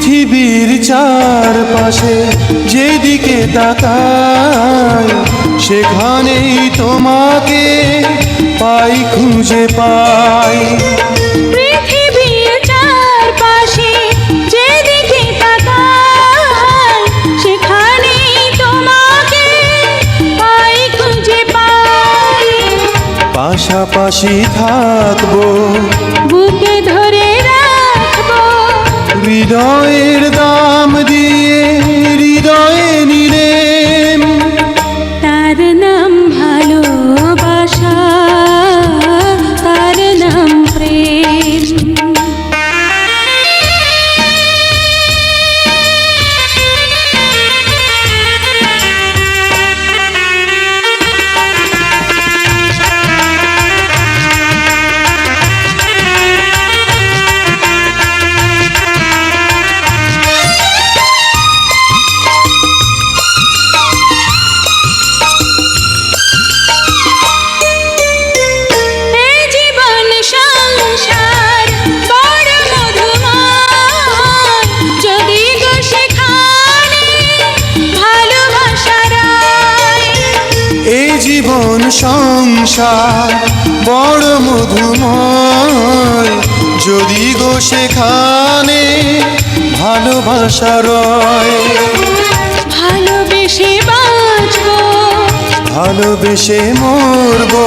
পৃথিবীর চারপাশে যেদিকে তাকাই সেখানেই তোমাকে পাই খুঁজে পাই। যেদিকে তাকাই সেখানেই তোমাকে পাই খুঁজে পাই। পাশাপাশি থাকব। বুকে ধরে সংসার বড় মধুময়। যদি গো সেখানে ভালোবাসা রয় ভালোবেসে বাঁচব। ভালোবেসে মরবো।